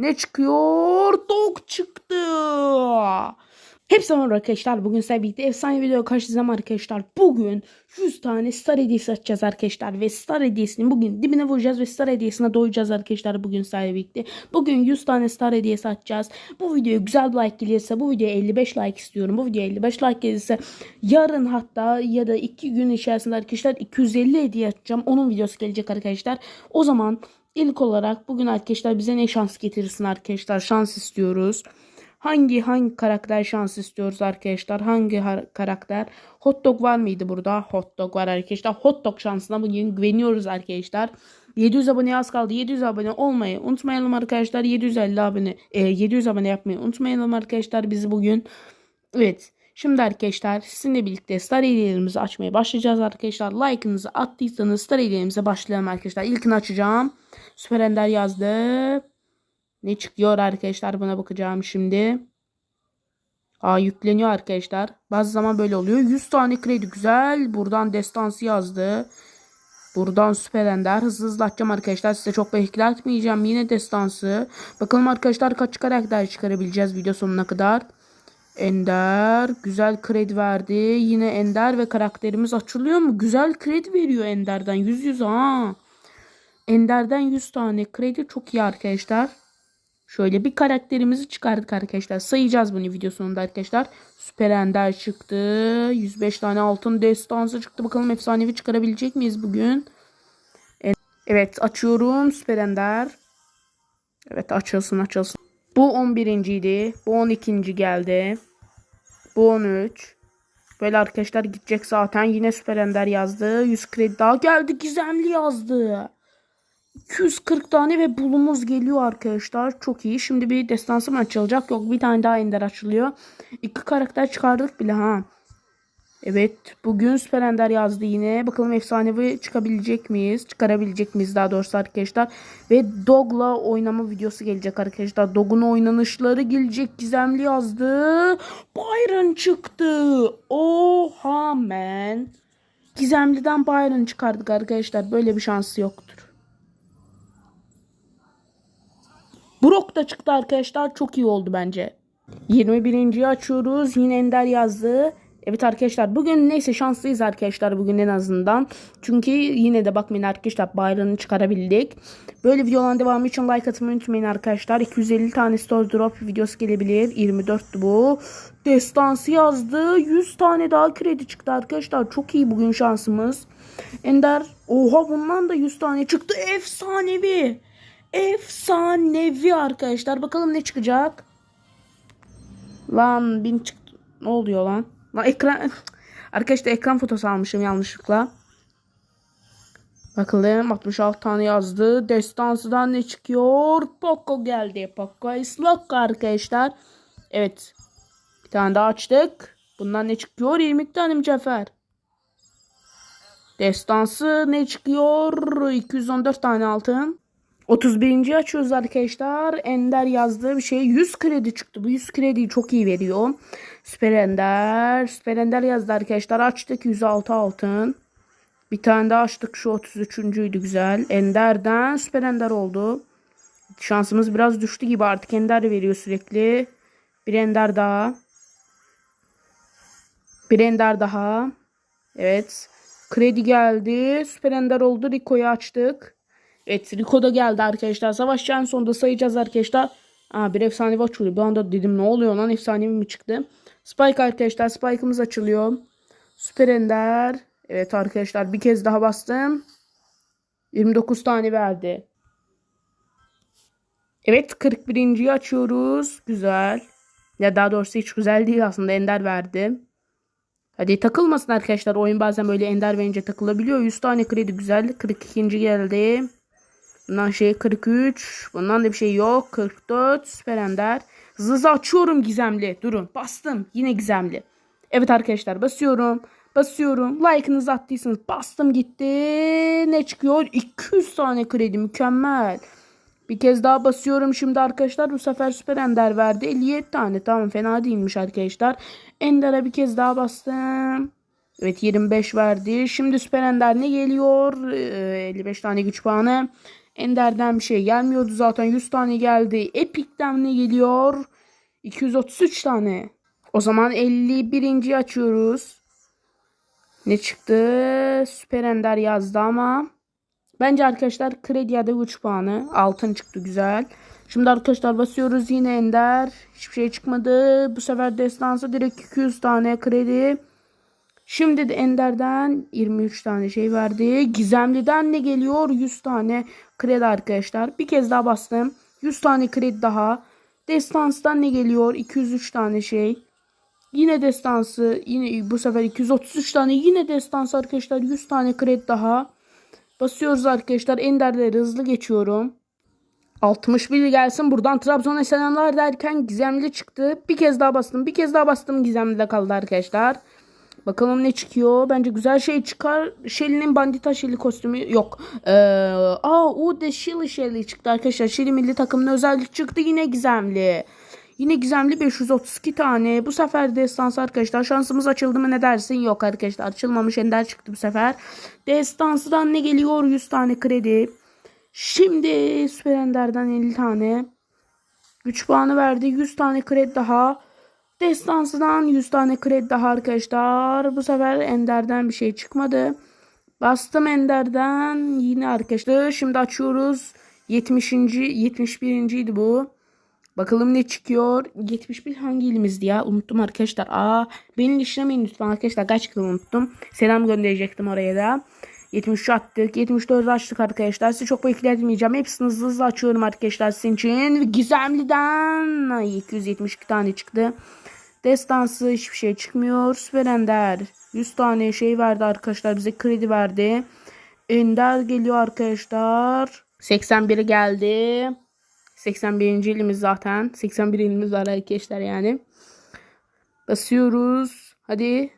Ne çıkıyor? Dog çıktı. Hepsi merhaba arkadaşlar. Bugün sizlerle birlikte efsane video karşınızdayım arkadaşlar. Bugün 100 tane Star Hediyesi açacağız arkadaşlar. Ve Star Hediyesini bugün dibine vuracağız ve Star Hediyesine doyacağız arkadaşlar. Bugün sizlerle birlikte. Bugün 100 tane Star Hediyesi açacağız. Bu videoya güzel bir like gelirse bu videoya 55 like istiyorum. Bu videoya 55 like gelirse yarın hatta ya da 2 gün içerisinde arkadaşlar 250 hediye açacağım. Onun videosu gelecek arkadaşlar. O zaman ilk olarak bugün arkadaşlar bize ne şans getirirsin arkadaşlar. Şans istiyoruz. Hangi hangi karakter şans istiyoruz arkadaşlar? Hangi karakter? Hot dog var mıydı burada? Hot dog var arkadaşlar. Hot dog şansına bugün güveniyoruz arkadaşlar. 700 abone az kaldı. 700 abone olmayı unutmayalım arkadaşlar. 750 abone e, 700 abone yapmayı unutmayalım arkadaşlar. Biz bugün evet Şimdi arkadaşlar sizinle birlikte star hediyelerimizi açmaya başlayacağız arkadaşlar. Like'ınızı attıysanız star hediyelerimize başlayalım arkadaşlar. İlkini açacağım. Süper Ender yazdı. Ne çıkıyor arkadaşlar buna bakacağım şimdi. Aa yükleniyor arkadaşlar. Bazı zaman böyle oluyor. 100 tane kredi güzel. Buradan destansı yazdı. Buradan süper ender. Hızlı hızlı açacağım arkadaşlar. Size çok bekletmeyeceğim. Yine destansı. Bakalım arkadaşlar kaç karakter çıkarabileceğiz video sonuna kadar. Ender. Güzel kredi verdi. Yine Ender ve karakterimiz açılıyor mu? Güzel kredi veriyor Ender'den. 100 100 ha. Ender'den 100 tane kredi çok iyi arkadaşlar. Şöyle bir karakterimizi çıkardık arkadaşlar. Sayacağız bunu video sonunda arkadaşlar. Süper Ender çıktı. 105 tane altın destansı çıktı. Bakalım efsanevi çıkarabilecek miyiz bugün? Evet açıyorum Süper Ender. Evet açılsın açılsın. Bu 11. idi. Bu 12. geldi. Bu 13. Böyle arkadaşlar gidecek zaten. Yine Süper Ender yazdı. 100 kredi daha geldi. Gizemli yazdı. 240 tane ve bulumuz geliyor arkadaşlar. Çok iyi. Şimdi bir destansı açılacak? Yok bir tane daha ender açılıyor. İki karakter çıkardık bile ha. Evet. Bugün Süper Ender yazdı yine. Bakalım efsanevi çıkabilecek miyiz? Çıkarabilecek miyiz daha doğrusu arkadaşlar. Ve Dog'la oynama videosu gelecek arkadaşlar. Dog'un oynanışları gelecek. Gizemli yazdı. Byron çıktı. Oha man. Gizemliden Byron çıkardık arkadaşlar. Böyle bir şansı yoktur. Brock da çıktı arkadaşlar. Çok iyi oldu bence. 21. açıyoruz. Yine Ender yazdı. Evet arkadaşlar bugün neyse şanslıyız arkadaşlar bugün en azından. Çünkü yine de bakmayın arkadaşlar bayrağını çıkarabildik. Böyle videoların devamı için like atmayı unutmayın arkadaşlar. 250 tane store drop videosu gelebilir. 24'tü bu. Destansı yazdı. 100 tane daha kredi çıktı arkadaşlar. Çok iyi bugün şansımız. Ender oha bundan da 100 tane çıktı. Efsanevi. Efsanevi arkadaşlar. Bakalım ne çıkacak. Lan bin çıktı. Ne oluyor lan? Lan ekran... Arkadaşlar ekran fotosu almışım yanlışlıkla. Bakalım 66 tane yazdı. Destansıdan ne çıkıyor? Poco geldi. Poco Islok arkadaşlar. Evet. Bir tane daha açtık. Bundan ne çıkıyor? 20 tane mücevher. Destansı ne çıkıyor? 214 tane altın. 31. açıyoruz arkadaşlar. Ender yazdığı bir şey 100 kredi çıktı. Bu 100 krediyi çok iyi veriyor. Süper Ender. Süper Ender yazdı arkadaşlar. Açtık 106 altın. Bir tane daha açtık. Şu 33.'üydü güzel. Ender'den Süper Ender oldu. Şansımız biraz düştü gibi artık. Ender veriyor sürekli. Bir Ender daha. Bir Ender daha. Evet. Kredi geldi. Süper Ender oldu. Rico'yu açtık. Evet Rico da geldi arkadaşlar. Savaş en sonunda sayacağız arkadaşlar. Aa, bir efsanevi açılıyor. Bir anda dedim ne oluyor lan efsanevi mi çıktı? Spike arkadaşlar. Spike'ımız açılıyor. Süper Ender. Evet arkadaşlar bir kez daha bastım. 29 tane verdi. Evet 41. açıyoruz. Güzel. Ya daha doğrusu hiç güzel değil aslında. Ender verdi. Hadi takılmasın arkadaşlar. Oyun bazen böyle ender verince takılabiliyor. 100 tane kredi güzel. 42. geldi. Bundan şey 43. Bundan da bir şey yok. 44. Süper ender. Hızlı hızlı açıyorum gizemli. Durun. Bastım. Yine gizemli. Evet arkadaşlar basıyorum. Basıyorum. Like'ınızı attıysanız bastım gitti. Ne çıkıyor? 200 tane kredi. Mükemmel. Bir kez daha basıyorum şimdi arkadaşlar. Bu sefer süper ender verdi. 57 tane. Tamam fena değilmiş arkadaşlar. Ender'e bir kez daha bastım. Evet 25 verdi. Şimdi süper ender ne geliyor? Ee, 55 tane güç puanı. Ender'den bir şey gelmiyordu zaten 100 tane geldi. Epic'ten ne geliyor? 233 tane. O zaman 51. açıyoruz. Ne çıktı? Süper Ender yazdı ama. Bence arkadaşlar kredi ya da 3 puanı. Altın çıktı güzel. Şimdi arkadaşlar basıyoruz yine Ender. Hiçbir şey çıkmadı. Bu sefer destansı direkt 200 tane kredi. Şimdi de Ender'den 23 tane şey verdi. Gizemli'den ne geliyor? 100 tane kredi arkadaşlar. Bir kez daha bastım. 100 tane kredi daha. Destans'tan ne geliyor? 203 tane şey. Yine destansı. Yine bu sefer 233 tane. Yine destansı arkadaşlar. 100 tane kredi daha. Basıyoruz arkadaşlar. Ender'leri hızlı geçiyorum. 61 gelsin. Buradan Trabzon'a selamlar derken Gizemli çıktı. Bir kez daha bastım. Bir kez daha bastım. Gizemli'de kaldı arkadaşlar. Bakalım ne çıkıyor. Bence güzel şey çıkar. Shelly'nin bandita Shelly kostümü yok. Ee, aa o de Shelly Shelly çıktı arkadaşlar. Shelly milli takımına özellik çıktı. Yine gizemli. Yine gizemli 532 tane. Bu sefer destansı arkadaşlar. Şansımız açıldı mı ne dersin? Yok arkadaşlar. Açılmamış ender çıktı bu sefer. Destansıdan ne geliyor? 100 tane kredi. Şimdi Süper Ender'den 50 tane. 3 puanı verdi. 100 tane kredi daha. Destansıdan 100 tane kredi daha arkadaşlar. Bu sefer Ender'den bir şey çıkmadı. Bastım Ender'den yine arkadaşlar. Şimdi açıyoruz. 70. 71. idi bu. Bakalım ne çıkıyor. 71 hangi ilimizdi ya? Unuttum arkadaşlar. Aa, beni işlemeyin lütfen arkadaşlar. Gerçekten unuttum. Selam gönderecektim oraya da. 73 attık. 74 açtık arkadaşlar. Sizi çok bekletmeyeceğim. Hepsini hızlı hızlı açıyorum arkadaşlar sizin için. Gizemli'den ay, 272 tane çıktı. Destansı hiçbir şey çıkmıyor. Süper Ender 100 tane şey verdi arkadaşlar. Bize kredi verdi. Ender geliyor arkadaşlar. 81'i geldi. 81. ilimiz zaten. 81 ilimiz var arkadaşlar yani. Basıyoruz. Hadi.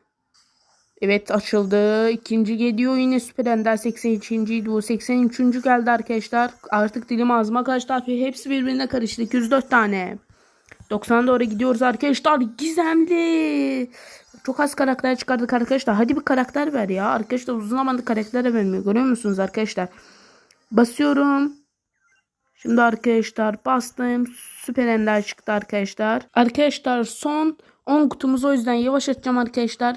Evet açıldı. İkinci geliyor yine Süper Ender 83. idi bu. 83. geldi arkadaşlar. Artık dilim ağzıma kaçtı. Hepsi birbirine karıştı. 204 tane. 90'a doğru gidiyoruz arkadaşlar. Gizemli. Çok az karakter çıkardık arkadaşlar. Hadi bir karakter ver ya. Arkadaşlar uzun zamandır karakter vermiyor. Görüyor musunuz arkadaşlar? Basıyorum. Şimdi arkadaşlar bastım. Süper ender çıktı arkadaşlar. Arkadaşlar son 10 kutumuz o yüzden yavaş açacağım arkadaşlar.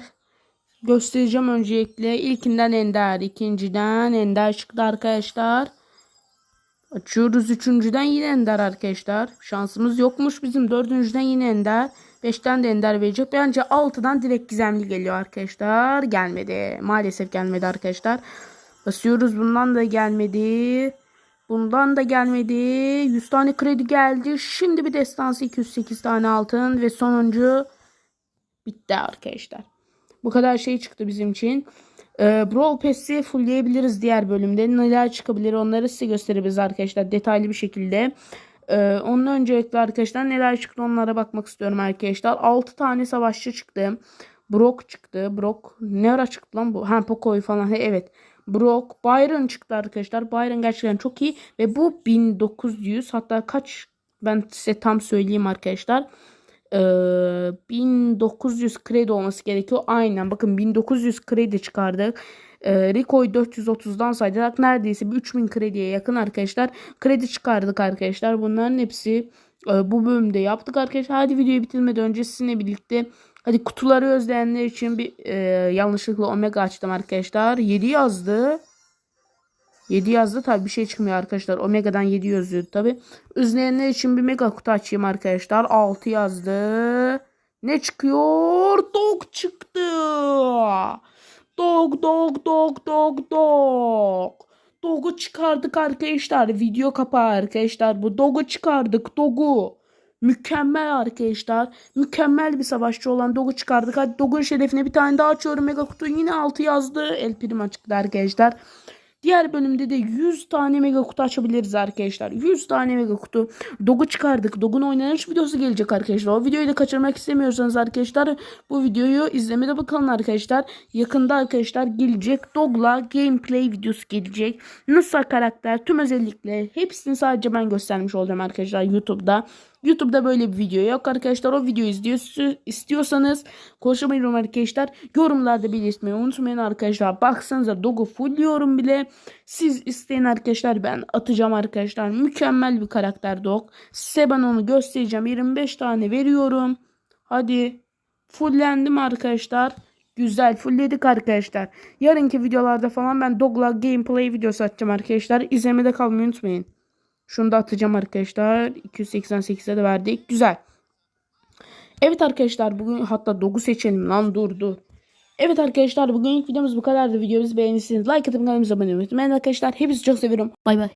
Göstereceğim öncelikle. İlkinden ender. ikinciden ender çıktı arkadaşlar. Açıyoruz üçüncüden yine ender arkadaşlar. Şansımız yokmuş bizim. Dördüncüden yine ender. Beşten de ender verecek. Bence altıdan direkt gizemli geliyor arkadaşlar. Gelmedi. Maalesef gelmedi arkadaşlar. Basıyoruz bundan da gelmedi. Bundan da gelmedi. 100 tane kredi geldi. Şimdi bir destansı 208 tane altın ve sonuncu bitti arkadaşlar. Bu kadar şey çıktı bizim için. Ee, Brawl Pass'i fullleyebiliriz diğer bölümde. Neler çıkabilir onları size gösteririz arkadaşlar detaylı bir şekilde. Ee, onun öncelikle arkadaşlar neler çıktı onlara bakmak istiyorum arkadaşlar. 6 tane savaşçı çıktı. Brock çıktı. Brock ne ara çıktı lan bu? Ha Poco'yu falan. He, evet. Brock, Byron çıktı arkadaşlar. Byron gerçekten çok iyi ve bu 1900 hatta kaç ben size tam söyleyeyim arkadaşlar. Ee, 1900 kredi olması gerekiyor. Aynen bakın 1900 kredi çıkardık. Ee, Rico'yu 430'dan saydık. Neredeyse bir 3000 krediye yakın arkadaşlar. Kredi çıkardık arkadaşlar. Bunların hepsi e, bu bölümde yaptık arkadaşlar. Hadi videoyu bitirmeden önce sizinle birlikte Hadi kutuları özleyenler için bir e, yanlışlıkla omega açtım arkadaşlar. 7 yazdı. 7 yazdı tabi bir şey çıkmıyor arkadaşlar. Omega'dan 7 yazıyordu tabi. Özleyenler için bir mega kutu açayım arkadaşlar. 6 yazdı. Ne çıkıyor? Dog çıktı. Dog dog dog dog dog. Dog'u çıkardık arkadaşlar. Video kapağı arkadaşlar. Bu dog'u çıkardık. Dog'u. Mükemmel arkadaşlar. Mükemmel bir savaşçı olan Dog'u çıkardık. Hadi Dog'un şerefine bir tane daha açıyorum. Mega kutu yine 6 yazdı. El Primo çıktı arkadaşlar. Diğer bölümde de 100 tane mega kutu açabiliriz arkadaşlar. 100 tane mega kutu. Dog'u çıkardık. Dog'un oynanış videosu gelecek arkadaşlar. O videoyu da kaçırmak istemiyorsanız arkadaşlar bu videoyu izlemede bakalım arkadaşlar. Yakında arkadaşlar gelecek. Dog'la gameplay videosu gelecek. Nasıl karakter, tüm özellikle hepsini sadece ben göstermiş olacağım arkadaşlar YouTube'da. YouTube'da böyle bir video yok arkadaşlar. O videoyu izliyorsu- istiyorsanız konuşmayın arkadaşlar. Yorumlarda belirtmeyi unutmayın arkadaşlar. Baksanıza Dog'u fullliyorum bile. Siz isteyin arkadaşlar ben atacağım arkadaşlar. Mükemmel bir karakter Dog. Size ben onu göstereceğim. 25 tane veriyorum. Hadi. Fullendim arkadaşlar. Güzel fullledik arkadaşlar. Yarınki videolarda falan ben Dog'la gameplay videosu atacağım arkadaşlar. İzlemede kalmayı unutmayın. Şunu da atacağım arkadaşlar. 288'e de verdik. Güzel. Evet arkadaşlar bugün hatta Dog'u seçelim lan dur dur. Evet arkadaşlar bugün videomuz bu kadardı. Videomuzu beğenirseniz like atıp kanalımıza abone olmayı unutmayın arkadaşlar. Hepinizi çok seviyorum. Bay bay.